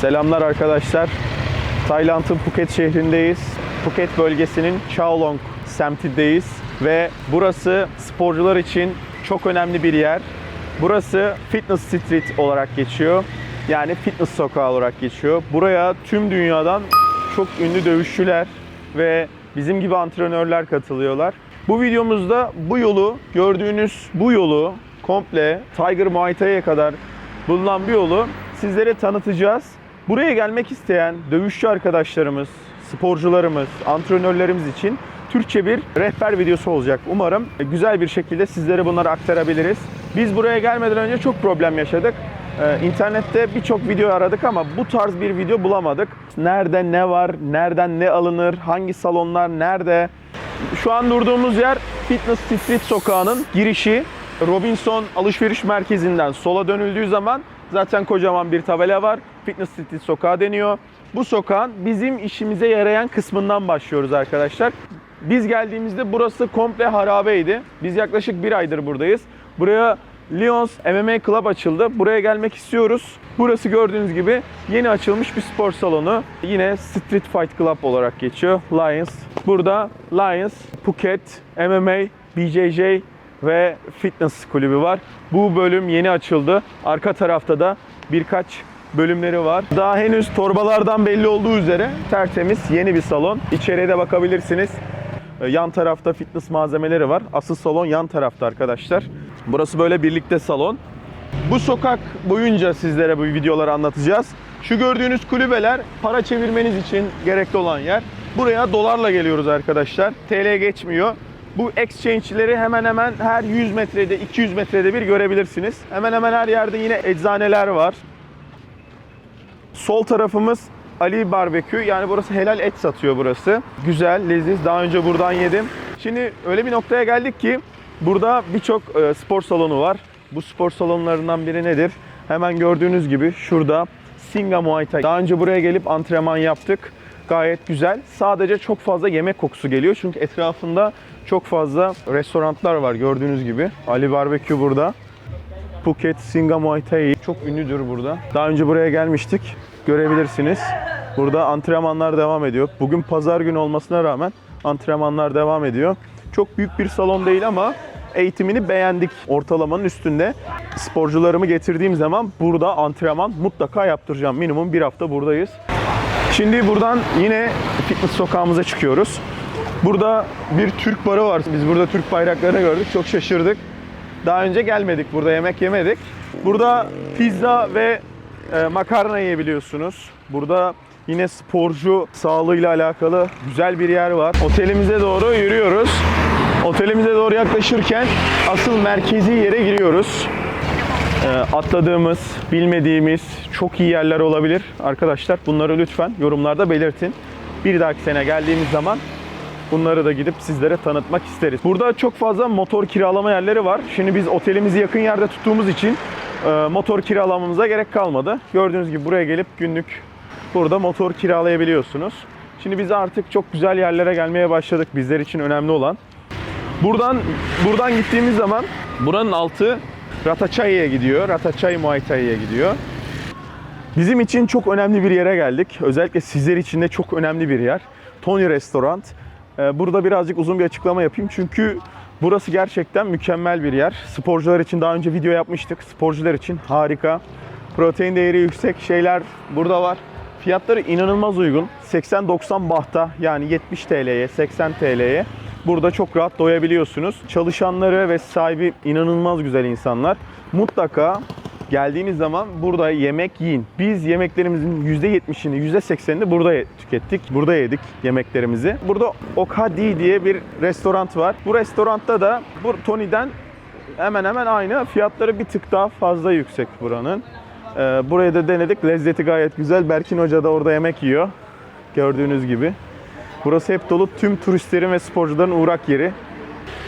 Selamlar arkadaşlar. Tayland'ın Phuket şehrindeyiz. Phuket bölgesinin Chawlong semtindeyiz ve burası sporcular için çok önemli bir yer. Burası Fitness Street olarak geçiyor. Yani fitness sokağı olarak geçiyor. Buraya tüm dünyadan çok ünlü dövüşçüler ve bizim gibi antrenörler katılıyorlar. Bu videomuzda bu yolu, gördüğünüz bu yolu komple Tiger Muay Thai'ye kadar bulunan bir yolu sizlere tanıtacağız. Buraya gelmek isteyen dövüşçü arkadaşlarımız, sporcularımız, antrenörlerimiz için Türkçe bir rehber videosu olacak. Umarım güzel bir şekilde sizlere bunları aktarabiliriz. Biz buraya gelmeden önce çok problem yaşadık. Ee, İnternette birçok video aradık ama bu tarz bir video bulamadık. Nerede ne var, nereden ne alınır, hangi salonlar nerede? Şu an durduğumuz yer Fitness Street sokağının girişi. Robinson alışveriş merkezinden sola dönüldüğü zaman zaten kocaman bir tabela var. Fitness Street sokağı deniyor. Bu sokağın bizim işimize yarayan kısmından başlıyoruz arkadaşlar. Biz geldiğimizde burası komple harabeydi. Biz yaklaşık bir aydır buradayız. Buraya Lions MMA Club açıldı. Buraya gelmek istiyoruz. Burası gördüğünüz gibi yeni açılmış bir spor salonu. Yine Street Fight Club olarak geçiyor. Lions. Burada Lions, Phuket, MMA, BJJ ve fitness kulübü var. Bu bölüm yeni açıldı. Arka tarafta da birkaç bölümleri var. Daha henüz torbalardan belli olduğu üzere tertemiz yeni bir salon. İçeriye de bakabilirsiniz. Ee, Yan tarafta fitness malzemeleri var. Asıl salon yan tarafta arkadaşlar. Burası böyle birlikte salon. Bu sokak boyunca sizlere bu videoları anlatacağız. Şu gördüğünüz kulübeler para çevirmeniz için gerekli olan yer. Buraya dolarla geliyoruz arkadaşlar. TL geçmiyor. Bu exchange'leri hemen hemen her 100 metrede, 200 metrede bir görebilirsiniz. Hemen hemen her yerde yine eczaneler var. Sol tarafımız Ali Barbekü. Yani burası helal et satıyor burası. Güzel, leziz. Daha önce buradan yedim. Şimdi öyle bir noktaya geldik ki burada birçok e, spor salonu var. Bu spor salonlarından biri nedir? Hemen gördüğünüz gibi şurada Singa Muay Thai. Daha önce buraya gelip antrenman yaptık. Gayet güzel. Sadece çok fazla yemek kokusu geliyor. Çünkü etrafında çok fazla restoranlar var gördüğünüz gibi. Ali Barbekü burada. Phuket Singa Muay Thai çok ünlüdür burada. Daha önce buraya gelmiştik. Görebilirsiniz. Burada antrenmanlar devam ediyor. Bugün pazar günü olmasına rağmen antrenmanlar devam ediyor. Çok büyük bir salon değil ama eğitimini beğendik. Ortalamanın üstünde. Sporcularımı getirdiğim zaman burada antrenman mutlaka yaptıracağım. Minimum bir hafta buradayız. Şimdi buradan yine fitness sokağımıza çıkıyoruz. Burada bir Türk barı var. Biz burada Türk bayraklarını gördük. Çok şaşırdık. Daha önce gelmedik. Burada yemek yemedik. Burada pizza ve e, makarna yiyebiliyorsunuz. Burada yine sporcu sağlığıyla alakalı güzel bir yer var. Otelimize doğru yürüyoruz. Otelimize doğru yaklaşırken asıl merkezi yere giriyoruz. E, atladığımız, bilmediğimiz çok iyi yerler olabilir. Arkadaşlar bunları lütfen yorumlarda belirtin. Bir dahaki sene geldiğimiz zaman Bunları da gidip sizlere tanıtmak isteriz. Burada çok fazla motor kiralama yerleri var. Şimdi biz otelimizi yakın yerde tuttuğumuz için e, motor kiralamamıza gerek kalmadı. Gördüğünüz gibi buraya gelip günlük burada motor kiralayabiliyorsunuz. Şimdi biz artık çok güzel yerlere gelmeye başladık. Bizler için önemli olan. Buradan buradan gittiğimiz zaman buranın altı Ratachai'ye gidiyor. Ratachai Muay Thai'ye gidiyor. Bizim için çok önemli bir yere geldik. Özellikle sizler için de çok önemli bir yer. Tony Restaurant. Ee, Burada birazcık uzun bir açıklama yapayım. Çünkü burası gerçekten mükemmel bir yer. Sporcular için daha önce video yapmıştık. Sporcular için harika. Protein değeri yüksek şeyler burada var. Fiyatları inanılmaz uygun. 80-90 bahta yani 70 TL'ye, 80 TL'ye burada çok rahat doyabiliyorsunuz. Çalışanları ve sahibi inanılmaz güzel insanlar. Mutlaka geldiğiniz zaman burada yemek yiyin. Biz yemeklerimizin %70'ini, %80'ini burada tükettik. Burada yedik yemeklerimizi. Burada Okadi diye bir restoran var. Bu restoranda da bu Tony'den hemen hemen aynı. Fiyatları bir tık daha fazla yüksek buranın. Ee, burayı da denedik. Lezzeti gayet güzel. Berkin Hoca da orada yemek yiyor. Gördüğünüz gibi. Burası hep dolu. Tüm turistlerin ve sporcuların uğrak yeri.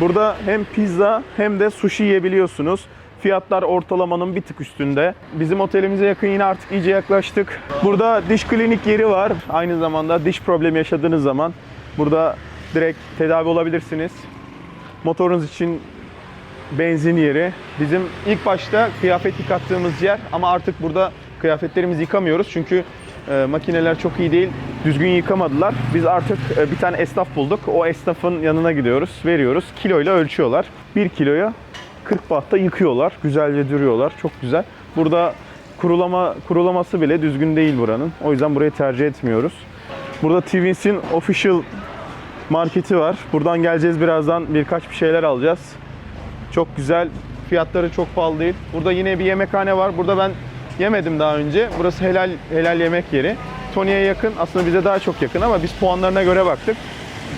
Burada hem pizza hem de sushi yiyebiliyorsunuz. Fiyatlar ortalamanın bir tık üstünde. Bizim otelimize yakın yine artık iyice yaklaştık. Burada diş klinik yeri var. Aynı zamanda diş problemi yaşadığınız zaman burada direkt tedavi olabilirsiniz. Motorunuz için benzin yeri. Bizim ilk başta kıyafet yıkattığımız yer ama artık burada kıyafetlerimizi yıkamıyoruz çünkü e, makineler çok iyi değil. Düzgün yıkamadılar. Biz artık e, bir tane esnaf bulduk. O esnafın yanına gidiyoruz, veriyoruz. Kiloyla ölçüyorlar. 1 kiloya 40 bahta yıkıyorlar. Güzelce duruyorlar. Çok güzel. Burada kurulama kurulaması bile düzgün değil buranın. O yüzden burayı tercih etmiyoruz. Burada Twins'in official marketi var. Buradan geleceğiz birazdan birkaç bir şeyler alacağız. Çok güzel. Fiyatları çok pahalı değil. Burada yine bir yemekhane var. Burada ben yemedim daha önce. Burası helal helal yemek yeri. Tony'ye yakın. Aslında bize daha çok yakın ama biz puanlarına göre baktık.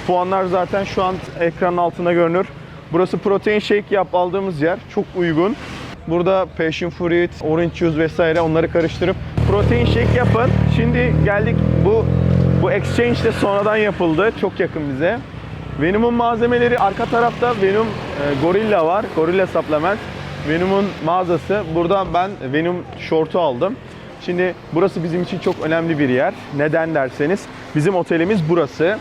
Puanlar zaten şu an ekranın altında görünür. Burası protein shake yap aldığımız yer. Çok uygun. Burada passion fruit, orange juice vesaire onları karıştırıp protein shake yapın. Şimdi geldik bu bu exchange de sonradan yapıldı. Çok yakın bize. Venom'un malzemeleri arka tarafta Venom e, Gorilla var. Gorilla Supplement. Venom'un mağazası. Burada ben Venom şortu aldım. Şimdi burası bizim için çok önemli bir yer. Neden derseniz bizim otelimiz burası.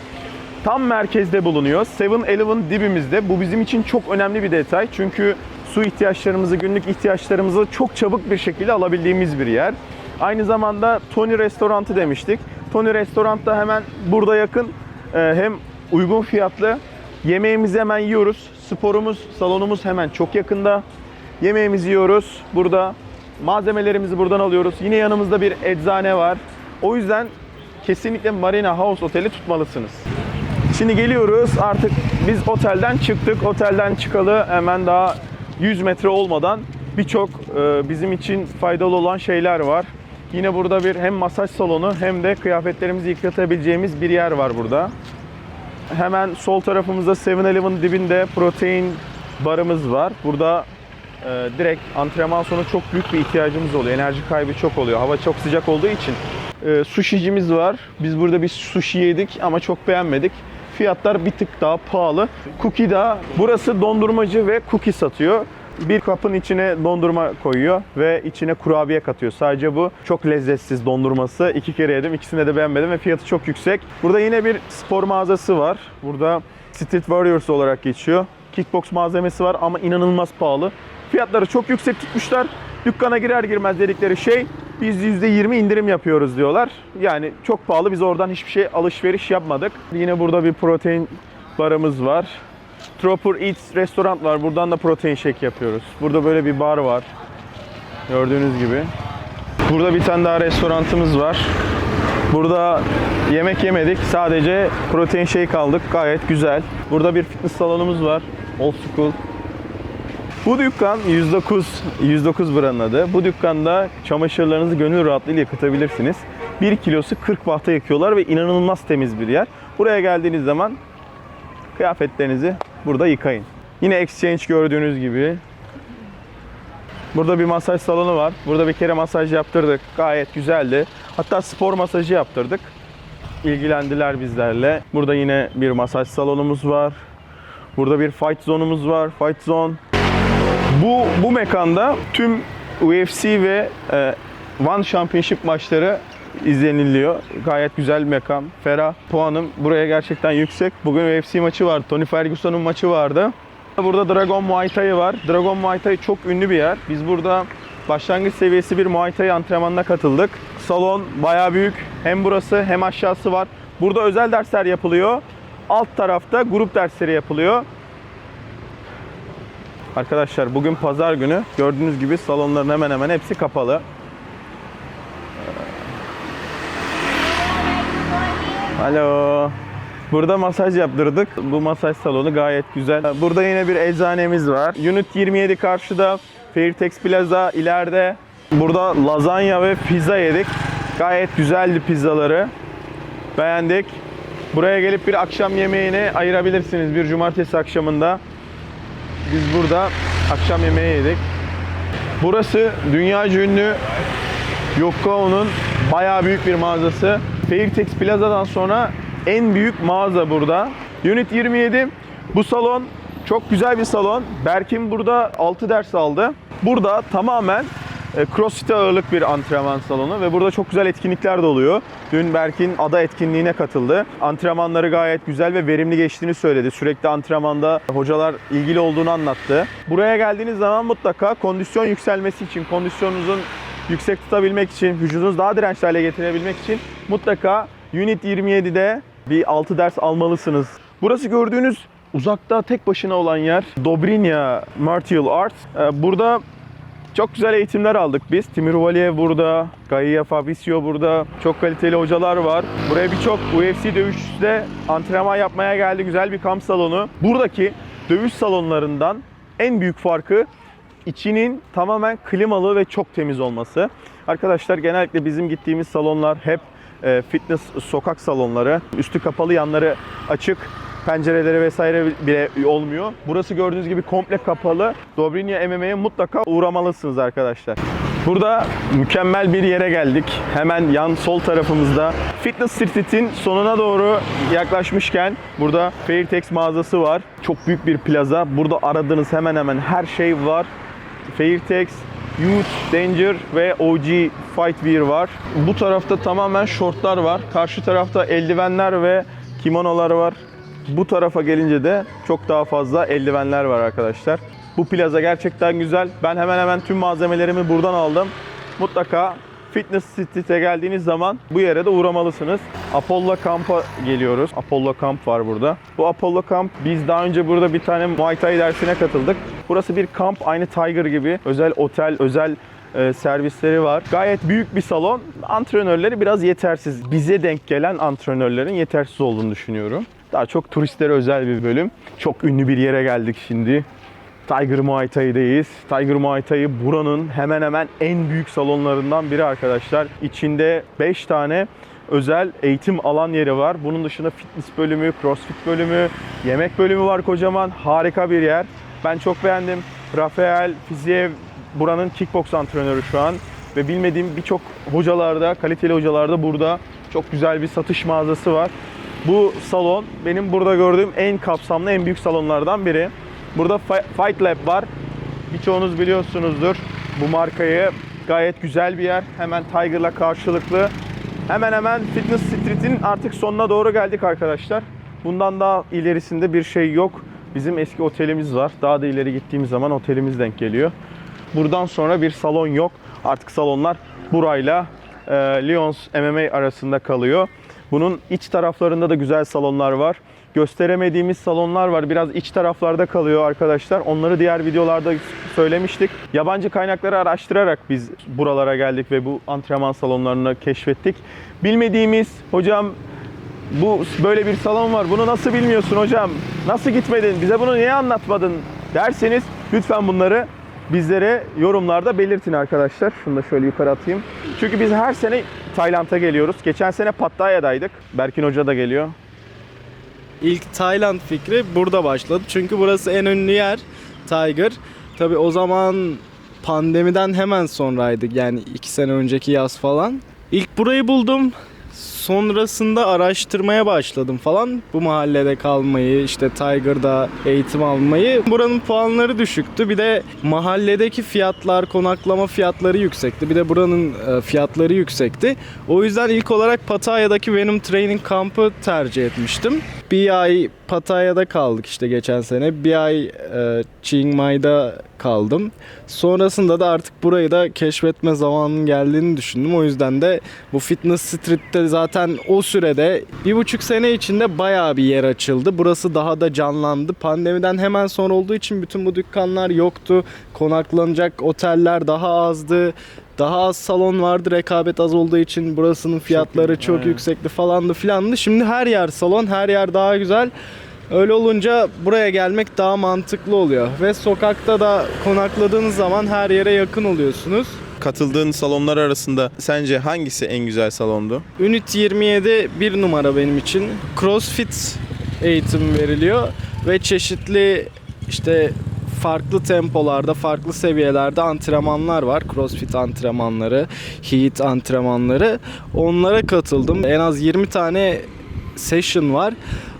Tam merkezde bulunuyor. 7-Eleven dibimizde. Bu bizim için çok önemli bir detay. Çünkü su ihtiyaçlarımızı, günlük ihtiyaçlarımızı çok çabuk bir şekilde alabildiğimiz bir yer. Aynı zamanda Tony Restorantı demiştik. Tony Restorant da hemen burada yakın. Ee, Hem uygun fiyatlı. Yemeğimizi hemen yiyoruz. Sporumuz, salonumuz hemen çok yakında. Yemeğimizi yiyoruz. Burada malzemelerimizi buradan alıyoruz. Yine yanımızda bir eczane var. O yüzden kesinlikle Marina House Oteli tutmalısınız. Şimdi geliyoruz artık biz otelden çıktık. Otelden çıkalı hemen daha 100 metre olmadan birçok e, bizim için faydalı olan şeyler var. Yine burada bir hem masaj salonu hem de kıyafetlerimizi yıkatabileceğimiz bir yer var burada. Hemen sol tarafımızda 7-Eleven dibinde protein barımız var. Burada e, direkt antrenman sonu çok büyük bir ihtiyacımız oluyor. Enerji kaybı çok oluyor. Hava çok sıcak olduğu için. E, sushicimiz var. Biz burada bir sushi yedik ama çok beğenmedik. Fiyatlar bir tık daha pahalı. Cookie da burası dondurmacı ve cookie satıyor. Bir kapın içine dondurma koyuyor ve içine kurabiye katıyor. Sadece bu çok lezzetsiz dondurması. İki kere yedim. ikisini de beğenmedim ve fiyatı çok yüksek. Burada yine bir spor mağazası var. Burada Street Warriors olarak geçiyor. Kickbox malzemesi var ama inanılmaz pahalı. Fiyatları çok yüksek tutmuşlar. Dükkana girer girmez dedikleri şey biz %20 indirim yapıyoruz diyorlar. Yani çok pahalı. Biz oradan hiçbir şey alışveriş yapmadık. Yine burada bir protein barımız var. Tropper Eats restoran var. Buradan da protein shake yapıyoruz. Burada böyle bir bar var. Gördüğünüz gibi. Burada bir tane daha restoranımız var. Burada yemek yemedik. Sadece protein shake aldık. Gayet güzel. Burada bir fitness salonumuz var. Old school. Bu dükkan 109 109 buranın adı. Bu dükkanda çamaşırlarınızı gönül rahatlığıyla yıkatabilirsiniz. 1 kilosu 40 bahta yakıyorlar ve inanılmaz temiz bir yer. Buraya geldiğiniz zaman kıyafetlerinizi burada yıkayın. Yine exchange gördüğünüz gibi. Burada bir masaj salonu var. Burada bir kere masaj yaptırdık. Gayet güzeldi. Hatta spor masajı yaptırdık. İlgilendiler bizlerle. Burada yine bir masaj salonumuz var. Burada bir fight zone'umuz var. Fight zone. Bu bu mekanda tüm UFC ve e, One Championship maçları izleniliyor. Gayet güzel mekan. Ferah. Puanım buraya gerçekten yüksek. Bugün UFC maçı vardı. Tony Ferguson'un maçı vardı. Burada Dragon Muay Thai var. Dragon Muay Thai çok ünlü bir yer. Biz burada başlangıç seviyesi bir Muay Thai antrenmanına katıldık. Salon bayağı büyük. Hem burası hem aşağısı var. Burada özel dersler yapılıyor. Alt tarafta grup dersleri yapılıyor. Arkadaşlar bugün pazar günü. Gördüğünüz gibi salonların hemen hemen hepsi kapalı. Alo. Burada masaj yaptırdık. Bu masaj salonu gayet güzel. Burada yine bir eczanemiz var. Unit 27 karşıda. Fairtex Plaza ileride. Burada lazanya ve pizza yedik. Gayet güzeldi pizzaları. Beğendik. Buraya gelip bir akşam yemeğini ayırabilirsiniz bir cumartesi akşamında. Biz burada akşam yemeği yedik. Burası dünyaca ünlü Yoko'nun bayağı büyük bir mağazası. Fairtex Plaza'dan sonra en büyük mağaza burada. Unit 27. Bu salon çok güzel bir salon. Berkin burada 6 ders aldı. Burada tamamen CrossFit'e ağırlık bir antrenman salonu ve burada çok güzel etkinlikler de oluyor. Dün Berkin ada etkinliğine katıldı. Antrenmanları gayet güzel ve verimli geçtiğini söyledi. Sürekli antrenmanda hocalar ilgili olduğunu anlattı. Buraya geldiğiniz zaman mutlaka kondisyon yükselmesi için, kondisyonunuzun yüksek tutabilmek için, vücudunuzu daha dirençli hale getirebilmek için mutlaka Unit 27'de bir 6 ders almalısınız. Burası gördüğünüz uzakta tek başına olan yer Dobrynya Martial Arts. Ee, Burada çok güzel eğitimler aldık biz. Timur Valiyev burada, Gaia Fabricio burada. Çok kaliteli hocalar var. Buraya birçok UFC dövüşçüsü antrenman yapmaya geldi. Güzel bir kamp salonu. Buradaki dövüş salonlarından en büyük farkı içinin tamamen klimalı ve çok temiz olması. Arkadaşlar genellikle bizim gittiğimiz salonlar hep e, fitness sokak salonları. Üstü kapalı, yanları açık. Pencereleri vesaire bile olmuyor. Burası gördüğünüz gibi komple kapalı. Dobrynya MMA'ye mutlaka uğramalısınız arkadaşlar. Burada mükemmel bir yere geldik. Hemen yan sol tarafımızda Fitness Street'in sonuna doğru yaklaşmışken burada Fairtex mağazası var. Çok büyük bir plaza. Burada aradığınız hemen hemen her şey var. Fairtex, Youth, Danger ve OG Fight Wear var. Bu tarafta tamamen şortlar var. Karşı tarafta eldivenler ve kimonolar var. Bu tarafa gelince de çok daha fazla eldivenler var arkadaşlar. Bu plaza gerçekten güzel. Ben hemen hemen tüm malzemelerimi buradan aldım. Mutlaka Fitness Street'e geldiğiniz zaman bu yere de uğramalısınız. Apollo Camp'a geliyoruz. Apollo Camp var burada. Bu Apollo Camp biz daha önce burada bir tane Muay Thai dersine katıldık. Burası bir kamp aynı Tiger gibi. Özel otel, özel e, servisleri var. Gayet büyük bir salon. Antrenörleri biraz yetersiz. Bize denk gelen antrenörlerin yetersiz olduğunu düşünüyorum. Daha çok turistlere özel bir bölüm. Çok ünlü bir yere geldik şimdi. Tiger Muay Thai'deyiz. Tiger Muay Thai buranın hemen hemen en büyük salonlarından biri arkadaşlar. İçinde 5 tane özel eğitim alan yeri var. Bunun dışında fitness bölümü, crossfit bölümü, yemek bölümü var kocaman. Harika bir yer. Ben çok beğendim. Rafael Fiziev buranın kickbox antrenörü şu an. Ve bilmediğim birçok hocalarda, kaliteli hocalarda burada çok güzel bir satış mağazası var. Bu salon benim burada gördüğüm en kapsamlı, en büyük salonlardan biri. Burada Fi- Fight Lab var. Birçoğunuz biliyorsunuzdur bu markayı. Gayet güzel bir yer. Hemen Tiger'la karşılıklı. Hemen hemen Fitness Street'in artık sonuna doğru geldik arkadaşlar. Bundan daha ilerisinde bir şey yok. Bizim eski otelimiz var. Daha da ileri gittiğimiz zaman otelimiz denk geliyor. Buradan sonra bir salon yok. Artık salonlar burayla e, Lyons MMA arasında kalıyor. Bunun iç taraflarında da güzel salonlar var. Gösteremediğimiz salonlar var. Biraz iç taraflarda kalıyor arkadaşlar. Onları diğer videolarda söylemiştik. Yabancı kaynakları araştırarak biz buralara geldik ve bu antrenman salonlarını keşfettik. Bilmediğimiz hocam bu böyle bir salon var. Bunu nasıl bilmiyorsun hocam? Nasıl gitmedin? Bize bunu niye anlatmadın derseniz lütfen bunları bizlere yorumlarda belirtin arkadaşlar. Şunu da şöyle yukarı atayım. Çünkü biz her sene Tayland'a geliyoruz. Geçen sene Pattaya'daydık. Berkin Hoca da geliyor. İlk Tayland fikri burada başladı. Çünkü burası en ünlü yer Tiger. Tabi o zaman pandemiden hemen sonraydık. Yani iki sene önceki yaz falan. İlk burayı buldum. Sonrasında araştırmaya başladım falan. Bu mahallede kalmayı, işte Tiger'da eğitim almayı. Buranın puanları düşüktü. Bir de mahalledeki fiyatlar, konaklama fiyatları yüksekti. Bir de buranın e, fiyatları yüksekti. O yüzden ilk olarak Pattaya'daki Venom Training Camp'ı tercih etmiştim. Bir ay Pattaya'da kaldık işte geçen sene. Bir ay e, Chiang Mai'da kaldım. Sonrasında da artık burayı da keşfetme zamanının geldiğini düşündüm. O yüzden de bu Fitness Street'te zaten o sürede bir buçuk sene içinde bayağı bir yer açıldı. Burası daha da canlandı. Pandemiden hemen sonra olduğu için bütün bu dükkanlar yoktu. Konaklanacak oteller daha azdı. Daha az salon vardı rekabet az olduğu için burasının fiyatları çok, aynen. yüksekti falandı filandı. Şimdi her yer salon, her yer daha güzel. Öyle olunca buraya gelmek daha mantıklı oluyor. Ve sokakta da konakladığınız zaman her yere yakın oluyorsunuz. Katıldığın salonlar arasında sence hangisi en güzel salondu? Unit 27 bir numara benim için. Crossfit eğitim veriliyor ve çeşitli işte farklı tempolarda, farklı seviyelerde antrenmanlar var. Crossfit antrenmanları, heat antrenmanları. Onlara katıldım. En az 20 tane session var.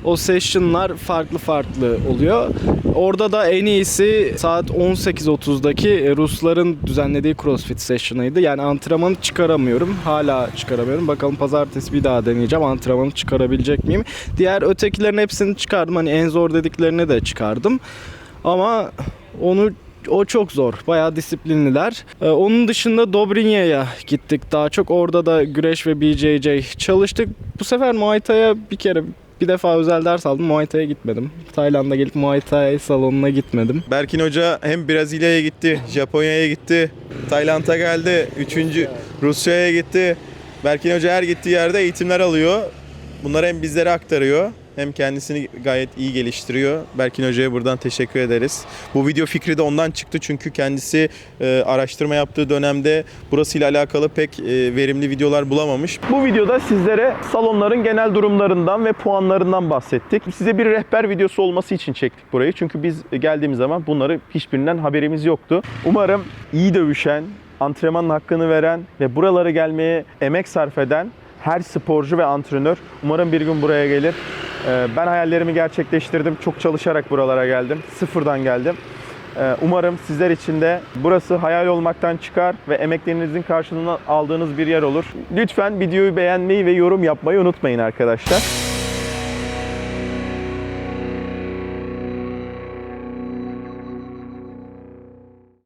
O session'lar farklı farklı oluyor. Orada da en iyisi saat 18.30'daki Rusların düzenlediği CrossFit session'ıydı. Yani antrenmanı çıkaramıyorum. Hala çıkaramıyorum. Bakalım pazartesi bir daha deneyeceğim. Antrenmanı çıkarabilecek miyim? Diğer ötekilerin hepsini çıkardım. Hani en zor dediklerini de çıkardım. Ama onu o çok zor. Bayağı disiplinliler. Ee, onun dışında Dobrinja'ya gittik. Daha çok orada da güreş ve BJJ çalıştık. Bu sefer Muay Thai'ya bir kere bir defa özel ders aldım. Muay Thai'ya gitmedim. Tayland'a gelip Muay Thai salonuna gitmedim. Berkin Hoca hem Brezilya'ya gitti, Japonya'ya gitti, Tayland'a geldi, üçüncü Rusya'ya gitti. Berkin Hoca her gittiği yerde eğitimler alıyor. Bunları hem bizlere aktarıyor hem kendisini gayet iyi geliştiriyor. Berkin Hoca'ya buradan teşekkür ederiz. Bu video fikri de ondan çıktı çünkü kendisi e, araştırma yaptığı dönemde burasıyla alakalı pek e, verimli videolar bulamamış. Bu videoda sizlere salonların genel durumlarından ve puanlarından bahsettik. Size bir rehber videosu olması için çektik burayı. Çünkü biz geldiğimiz zaman bunları hiçbirinden haberimiz yoktu. Umarım iyi dövüşen, antrenmanın hakkını veren ve buralara gelmeye emek sarf eden her sporcu ve antrenör umarım bir gün buraya gelir. Ee, Ben hayallerimi gerçekleştirdim. Çok çalışarak buralara geldim. Sıfırdan geldim. Ee, Umarım sizler için de burası hayal olmaktan çıkar ve emeklerinizin karşılığını aldığınız bir yer olur. Lütfen videoyu beğenmeyi ve yorum yapmayı unutmayın arkadaşlar.